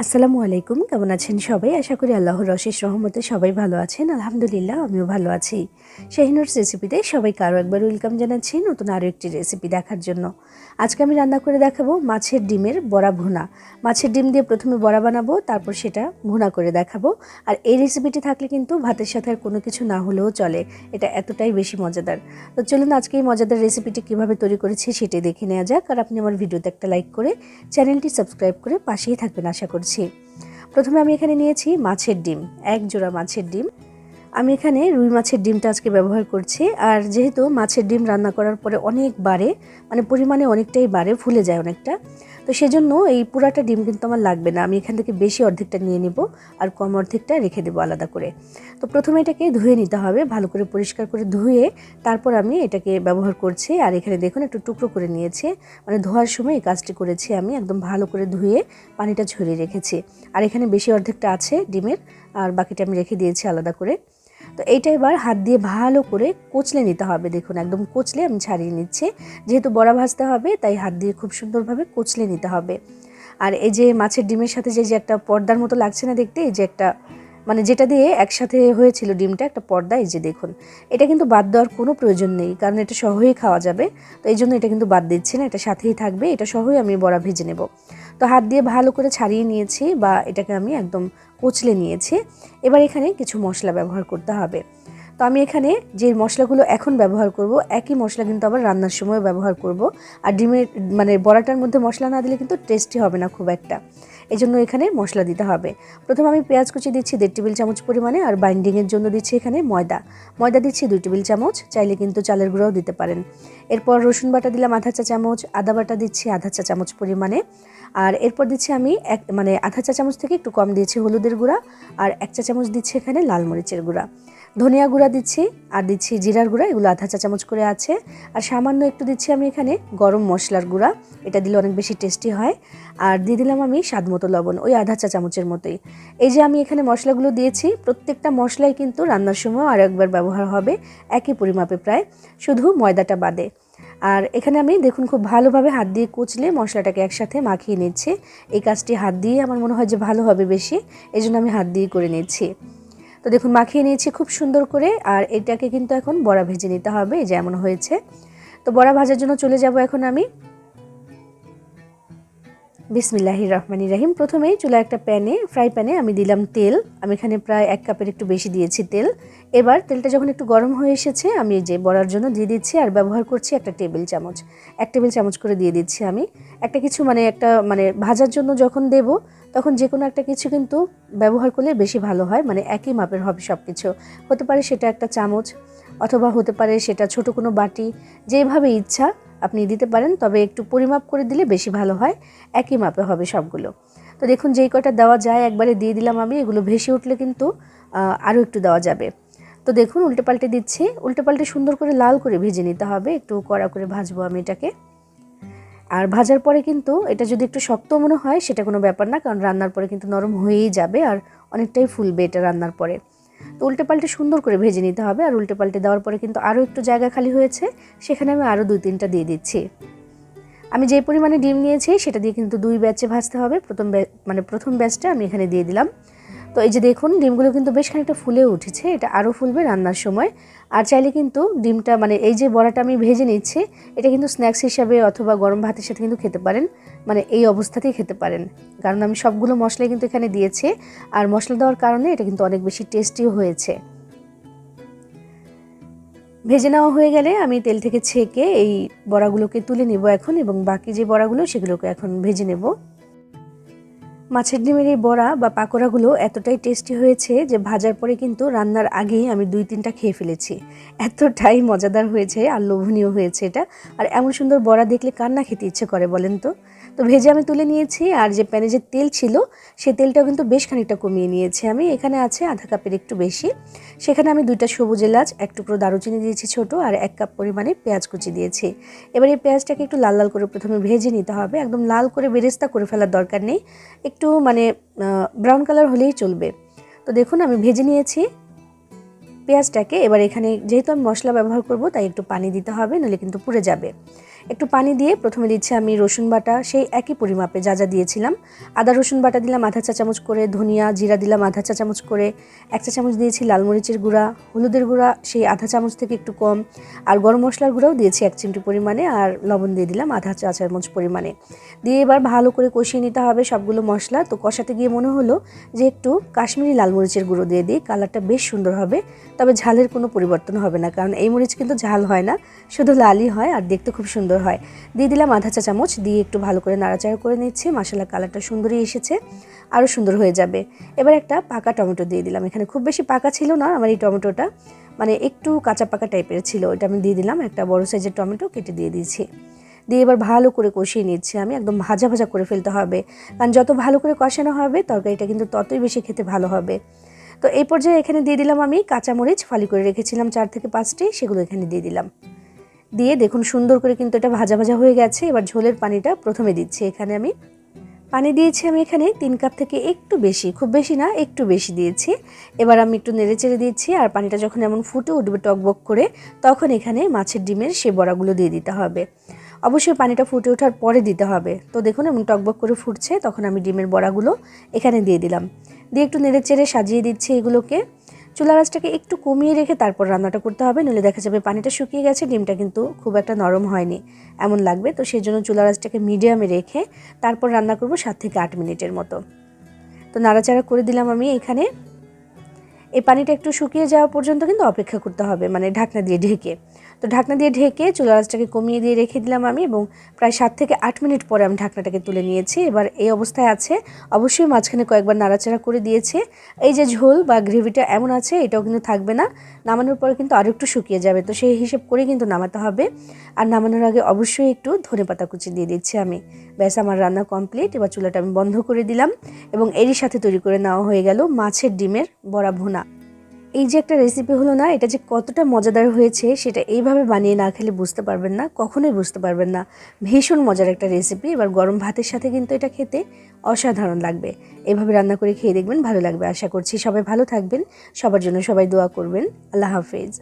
আসসালামু আলাইকুম, কেমন আছেন সবাই? আশা করি আল্লাহর অশেষ রহমতে সবাই ভালো আছেন। আলহামদুলিল্লাহ, আমিও ভালো আছি। শাহিনুরস রেসিপিতে সবাইকে আরও একবার ওয়েলকাম জানাচ্ছি নতুন আরও একটি রেসিপি দেখার জন্য। আজকে আমি রান্না করে দেখাবো মাছের ডিমের বড়া ভুনা। মাছের ডিম দিয়ে প্রথমে বড়া বানাবো, তারপর সেটা ভুনা করে দেখাবো। আর এই রেসিপিটি থাকলে কিন্তু ভাতের সাথে আর কোনো কিছু না হলেও চলে। এটা এতটাই বেশি মজাদার। তো চলুন আজকে এই মজাদার রেসিপিটি কীভাবে তৈরি করেছি সেটাই দেখে নেওয়া যাক। আর আপনি আমার ভিডিওতে একটা লাইক করে চ্যানেলটি সাবস্ক্রাইব করে পাশেই থাকবেন, আশা করছি। প্রথমে আমি এখানে নিয়েছি মাছের ডিম এক জোড়া মাছের ডিম। আমি এখানে রুই মাছের ডিমটা আজকে ব্যবহার করছি। আর যেহেতু মাছের ডিম রান্না করার পরে অনেক বাড়ে মানে পরিমাণে অনেকটাই বাড়ে, ফুলে যায় অনেকটা। তো সেজন্য এই পুরাটা ডিম কিন্তু আমার লাগবে না। আমি এখান থেকে বেশি অর্ধেকটা নিয়ে নিব আর কম অর্ধেকটা রেখে দেবো আলাদা করে। তো প্রথমে এটাকে ধুয়ে নিতে হবে, ভালো করে পরিষ্কার করে ধুয়ে তারপর আমি এটাকে ব্যবহার করছি। আর এখানে দেখুন একটু টুকরো করে নিয়েছে। মানে ধোয়ার সময় এই কাজটি করেছি আমি, একদম ভালো করে ধুয়ে পানিটা ঝরিয়ে রেখেছি। আর এখানে বেশি অর্ধেকটা আছে ডিমের, আর বাকিটা আমি রেখে দিয়েছি আলাদা করে। তো এইটা এবার হাত দিয়ে ভালো করে কোচলে নিতে হবে। দেখুন, একদম কোচলে আমি ছাড়িয়ে নিচ্ছি। যেহেতু বড়া ভাজতে হবে, তাই হাত দিয়ে খুব সুন্দরভাবে কোচলে নিতে হবে। আর এই যে মাছের ডিমের সাথে যে যে একটা পর্দার মতো লাগছে না দেখতে, এই যে একটা মানে যেটা দিয়ে একসাথে হয়েছিল ডিমটা, একটা পর্দা, এই যে দেখুন, এটা কিন্তু বাদ দেওয়ার কোনো প্রয়োজন নেই, কারণ এটা সহই খাওয়া যাবে। তো এই জন্য এটা কিন্তু বাদ দিচ্ছি না, এটা সাথেই থাকবে, এটা সহই আমি বড়া ভেজে নেব। তো হাত দিয়ে ভালো করে ছাড়িয়ে নিয়েছি বা এটাকে আমি একদম কচলে নিয়েছি। এবার এখানে কিছু মশলা ব্যবহার করতে হবে। তো আমি এখানে যে মশলাগুলো এখন ব্যবহার করব, একই মশলা কিন্তু আবার রান্নার সময় ব্যবহার করব। আর ডিমের মানে বড়াটার মধ্যে মশলা না দিলে কিন্তু টেস্টি হবে না খুব একটা। এই জন্য এখানে মশলা দিতে হবে। প্রথমে আমি পেঁয়াজ কুচি দিচ্ছি দেড় টেবিল চামচ পরিমাণে আর বাইন্ডিংয়ের জন্য দিচ্ছি এখানে ময়দা। ময়দা দিচ্ছি দুই টেবিল চামচ, চাইলে কিন্তু চালের গুঁড়োও দিতে পারেন। এরপর রসুন বাটা দিলাম আধা চা চামচ, আদা বাটা দিচ্ছি আধা চা চামচ পরিমাণে। আর এরপর দিচ্ছি আমি এক মানে আধা চা চামচ থেকে একটু কম দিয়েছি হলুদের গুঁড়া, আর এক চা চামচ দিচ্ছি এখানে লাল মরিচের গুঁড়া। ধনিয়া গুঁড়া দিচ্ছি, আর দিচ্ছি জিরার গুঁড়া, এগুলো আধা চা চামচ করে আছে। আর সামান্য একটু দিচ্ছি আমি এখানে গরম মশলার গুঁড়া, এটা দিলে অনেক বেশি টেস্টি হয়। আর দিয়ে দিলাম আমি স্বাদ মতো লবণ, ওই আধা চা চামচের মতোই। এই যে আমি এখানে মশলাগুলো দিয়েছি, প্রত্যেকটা মশলাই কিন্তু রান্নার সময় আর একবার ব্যবহার হবে, একই পরিমাপে প্রায়, শুধু ময়দাটা বাদে। আর এখানে আমি দেখুন খুব ভালোভাবে হাত দিয়ে কুচলে মশলাটাকে একসাথে মাখিয়ে নিচ্ছি। এই কাজটি হাত দিয়ে আমার মনে হয় যে ভালো হবে বেশি এই জন্য আমি হাত দিয়ে করে নিচ্ছি। তো দেখুন, মাখিয়ে নিয়েছি খুব সুন্দর করে, আর এটাকে কিন্তু এখন বড়া ভেজে নিতে হবে যেমন হয়েছে। তো বড়া ভাজার জন্য চলে যাব এখন আমি। বিসমিল্লাহির রহমানির রাহিম। প্রথমেই চুলা একটা প্যানে, ফ্রাই প্যানে আমি দিলাম তেল। আমি এখানে প্রায় এক কাপের একটু বেশি দিয়েছি তেল। এবার তেলটা যখন একটু গরম হয়ে এসেছে, আমি যে বড়ার জন্য দিয়ে দিচ্ছি আর ব্যবহার করছি একটা টেবিল চামচ। এক টেবিল চামচ করে দিয়ে দিচ্ছি আমি। একটা কিছু মানে একটা মানে ভাজার জন্য যখন দেব, তখন যে কোনো একটা কিছু কিন্তু ব্যবহার করলে বেশি ভালো হয়। মানে একই মাপের হবে সব কিছু হতে পারে সেটা একটা চামচ, অথবা হতে পারে সেটা ছোট কোনো বাটি, যেভাবে ইচ্ছা। আপনি দিতে পারেন, তবে একটু পরিমাপ করে দিলে বেশি ভালো হয়। একই মাপে হবে সবগুলো। তো দেখুন, যেই কটা দেওয়া যায়, একবারে দিয়ে দিলাম আমি, এগুলো ভেসে উঠলে কিন্তু আরও একটু দেওয়া যাবে। তো দেখুন, উল্টে পাল্টে দিচ্ছি। উল্টে পাল্টে সুন্দর করে লাল করে ভেজে নিতে হবে। একটু কড়া করে ভাজবো আমি এটাকে। আর ভাজার পরে কিন্তু, এটা যদি একটু শক্ত মনে হয়, সেটা কোনো ব্যাপার না, কারণ রান্নার পরে কিন্তু নরম হয়েই যাবে, আর অনেকটাই ফুলবে এটা রান্নার পরে। তো উল্টে পাল্টে সুন্দর করে ভেজে নিতে হবে আর উল্টে পাল্টে দেওয়ার পরে কিন্তু আরও একটু জায়গা খালি হয়েছে, সেখানে আমি আরও দুই তিনটা দিয়ে দিচ্ছি। আমি যে পরিমাণে ডিম নিয়েছি সেটা দিয়ে কিন্তু দুই ব্যাচে ভাজতে হবে। প্রথম মানে প্রথম ব্যাচটা আমি এখানে দিয়ে দিলাম। তো এই যে দেখুন, ডিমগুলো কিন্তু বেশ খানিকটা ফুলে উঠেছে। এটা আরও ফুলবে রান্নার সময়। আর চাইলে কিন্তু ডিমটা মানে এই যে বড়াটা আমি ভেজে নিচ্ছি, এটা কিন্তু স্ন্যাক্স হিসাবে অথবা গরম ভাতের সাথে কিন্তু খেতে পারেন। মানে এই অবস্থাতেই খেতে পারেন। কারণ আমি সবগুলো মশলাই কিন্তু এখানে দিয়েছি। আর মশলা দেওয়ার কারণে এটা কিন্তু অনেক বেশি টেস্টিও হয়েছে। ভেজে নেওয়া হয়ে গেলে আমি তেল থেকে ছেঁকে এই বড়াগুলোকে তুলে নেব এখন এবং বাকি যে বড়াগুলো সেগুলোকে এখন ভেজে নেব। মাছের ডিমের এই বড়া বা পাকোড়াগুলো এতটাই টেস্টি হয়েছে যে ভাজার পরে কিন্তু রান্নার আগেই আমি দুই তিনটা খেয়ে ফেলেছি। এতটাই মজাদার হয়েছে আর লোভনীয় হয়েছে এটা। আর এমন সুন্দর বড়া দেখলে কান্না খেতে ইচ্ছে করে বলেন তো? তো ভেজে আমি তুলে নিয়েছি আর যে প্যানে যে তেল ছিল, সে তেলটাও কিন্তু বেশ খানিকটা কমিয়ে নিয়েছি আমি। এখানে আছে আধা কাপের একটু বেশি। সেখানে আমি দুইটা সবুজ এলাচ, এক টুকরো দারুচিনি দিয়েছি ছোট আর এক কাপ পরিমাণে পেঁয়াজ কুচি দিয়েছি। এবার এই পেঁয়াজটাকে একটু লাল লাল করে প্রথমে ভেজে নিতে হবে। একদম লাল করে বেরেস্তা করে ফেলার দরকার নেই। একটু মানে ব্রাউন কালার হলেই চলবে। তো দেখুন, আমি ভেজে নিয়েছি পেঁয়াজটাকে। এবার এখানে যেহেতু আমি মশলা ব্যবহার করব, তাই একটু পানি দিতে হবে নইলে কিন্তু পুড়ে যাবে। একটু পানি দিয়ে প্রথমে দিচ্ছি আমি রসুন বাটা, সেই একই পরিমাপে যা যা দিয়েছিলাম। আদা, রসুন বাটা দিলাম আধা চা চামচ করে, ধনিয়া জিরা দিলাম আধা চা চামচ করে, এক চা চামচ দিয়েছি লাল মরিচের গুঁড়া, হলুদের গুঁড়া, সেই আধা চামচ থেকে একটু কম, আর গরম মশলার গুঁড়াও দিয়েছি এক চিমটি পরিমাণে, আর লবণ দিয়ে দিলাম আধা চা চামচ পরিমাণে। দিয়ে এবার ভালো করে কষিয়ে নিতে হবে সবগুলো মশলা। তো কষাতে গিয়ে মনে হলো যে একটু কাশ্মীরি লাল মরিচের গুঁড়ো দিয়ে দিই, কালারটা বেশ সুন্দর হবে, তবে ঝালের কোনো পরিবর্তন হবে না, কারণ এই মরিচ কিন্তু ঝাল হয় না, শুধু লালই হয়, আর দেখতে খুব সুন্দর হয়। দিয়ে দিলাম আধা চা চামচ, দিয়ে একটু ভালো করে নাড়াচাড়া করে নিচ্ছি। মশলা কালারটা সুন্দরই এসেছে, আরও সুন্দর হয়ে যাবে। এবার একটা পাকা টমেটো দিয়ে দিলাম। এখানে খুব বেশি পাকা ছিল না আমার এই টমেটোটা মানে একটু কাঁচা পাকা টাইপের ছিল। ওটা আমি দিয়ে দিলাম, একটা বড় সাইজের টমেটো কেটে দিয়ে দিয়েছি। দিয়ে এবার ভালো করে কষিয়ে নিচ্ছি আমি, একদম ভাজা ভাজা করে ফেলতে হবে। কারণ যত ভালো করে কষানো হবে, তরকারিটা কিন্তু ততই বেশি খেতে ভালো হবে। তো এই পর্যায়ে এখানে দিয়ে দিলাম আমি কাঁচামরিচ, ফালি করে রেখেছিলাম চার থেকে পাঁচটি, সেগুলো এখানে দিয়ে দিলাম। দিয়ে দেখুন সুন্দর করে কিন্তু এটা ভাজা ভাজা হয়ে গেছে। এবার ঝোলের পানিটা প্রথমে দিচ্ছি এখানে আমি। পানি দিয়েছি আমি এখানে তিন কাপ থেকে একটু বেশি, খুব বেশি না, একটু বেশি দিয়েছি। এবার আমি একটু নেড়ে চেড়ে দিচ্ছি আর পানিটা যখন এমন ফুটে উঠবে টকবক করে, তখন এখানে মাছের ডিমের সে বড়াগুলো দিয়ে দিতে হবে। অবশ্যই পানিটা ফুটে ওঠার পরে দিতে হবে। তো দেখুন এমন টকবক করে ফুটছে, তখন আমি ডিমের বড়াগুলো এখানে দিয়ে দিলাম। দিয়ে একটু নেড়ে চেড়ে সাজিয়ে দিচ্ছি এগুলোকে। চুলা রাজটাকে একটু কমিয়ে রেখে তারপর রান্নাটা করতে হবে, নইলে দেখা যাবে পানিটা শুকিয়ে গেছে, ডিমটা কিন্তু খুব একটা নরম হয়নি। এমন লাগবে, তো সেই জন্য চুলা রাজটাকে মিডিয়ামে রেখে তারপর রান্না করব সাত থেকে আট মিনিটের মতো। তো নাড়াচাড়া করে দিলাম আমি এখানে। এই পানিটা একটু শুকিয়ে যাওয়া পর্যন্ত কিন্তু অপেক্ষা করতে হবে মানে ঢাকনা দিয়ে ঢেকে। তো ঢাকনা দিয়ে ঢেকে চুলা আঁচটাকে কমিয়ে দিয়ে রেখে দিলাম আমি এবং প্রায় সাত থেকে আট মিনিট পরে আমি ঢাকনাটাকে তুলে নিয়েছি। এবার এই অবস্থায় আছে, অবশ্যই মাঝখানে কয়েকবার নাড়াচাড়া করে দিয়েছে। এই যে ঝোল বা গ্রেভিটা এমন আছে, এটাও কিন্তু থাকবে না, নামানোর পরে কিন্তু আরও একটু শুকিয়ে যাবে। তো সেই হিসেব করে কিন্তু নামাতে হবে। আর নামানোর আগে অবশ্যই একটু ধনে পাতা কুচি দিয়ে দিচ্ছি আমি। ব্যাস, আমার রান্না কমপ্লিট। এবার চুলাটা আমি বন্ধ করে দিলাম এবং এরই সাথে তৈরি করে নেওয়া হয়ে গেল মাছের ডিমের বড়া ভুনা। এই যে একটা রেসিপি হলো না, এটা যে কতটা মজাদার হয়েছে, সেটা এইভাবে বানিয়ে না খেলে বুঝতে পারবেন না, কখনোই বুঝতে পারবেন না। ভীষণ মজার একটা রেসিপি এবার গরম ভাতের সাথে কিন্তু এটা খেতে অসাধারণ লাগবে। এভাবে রান্না করে খেয়ে দেখবেন ভালো লাগবে। আশা করছি সবাই ভালো থাকবেন। সবার জন্য সবাই দোয়া করবেন। আল্লাহ হাফেজ।